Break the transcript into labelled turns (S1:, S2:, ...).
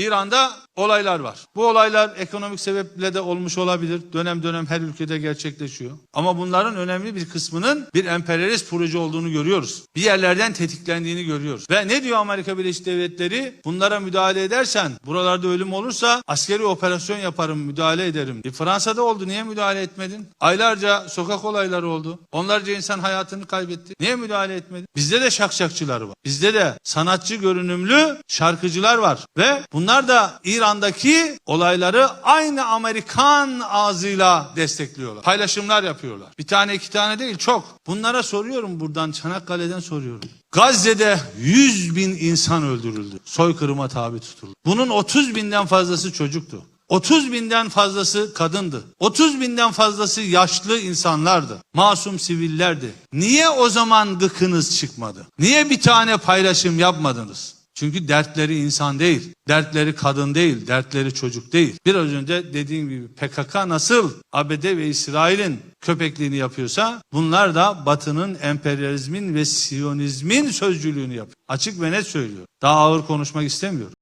S1: İran'da olaylar var. Bu olaylar ekonomik sebeple de olmuş olabilir. Dönem dönem her ülkede gerçekleşiyor. Ama bunların önemli bir kısmının bir emperyalist proje olduğunu görüyoruz. Bir yerlerden tetiklendiğini görüyoruz. Ve ne diyor Amerika Birleşik Devletleri? Bunlara müdahale edersen, buralarda ölüm olursa askeri operasyon yaparım, müdahale ederim. E Fransa'da oldu. Niye müdahale etmedin? Aylarca sokak olayları oldu. Onlarca insan hayatını kaybetti. Niye müdahale etmedin? Bizde de şakşakçılar var. Bizde de sanatçı görünümlü şarkıcılar var. Ve bunlar da İran'daki olayları aynı Amerikan ağzıyla destekliyorlar. Paylaşımlar yapıyorlar. Bir tane iki tane değil çok. Bunlara soruyorum buradan Çanakkale'den soruyorum. Gazze'de 100 bin insan öldürüldü. Soykırıma tabi tutuldu. Bunun 30 binden fazlası çocuktu. 30 binden fazlası kadındı. 30 binden fazlası yaşlı insanlardı. Masum sivillerdi. Niye o zaman gıkınız çıkmadı? Niye bir tane paylaşım yapmadınız? Çünkü dertleri insan değil, dertleri kadın değil, dertleri çocuk değil. Biraz önce dediğim gibi PKK nasıl ABD ve İsrail'in köpekliğini yapıyorsa bunlar da Batı'nın emperyalizmin ve Siyonizmin sözcülüğünü yapıyor. Açık ve net söylüyor. Daha ağır konuşmak istemiyorum.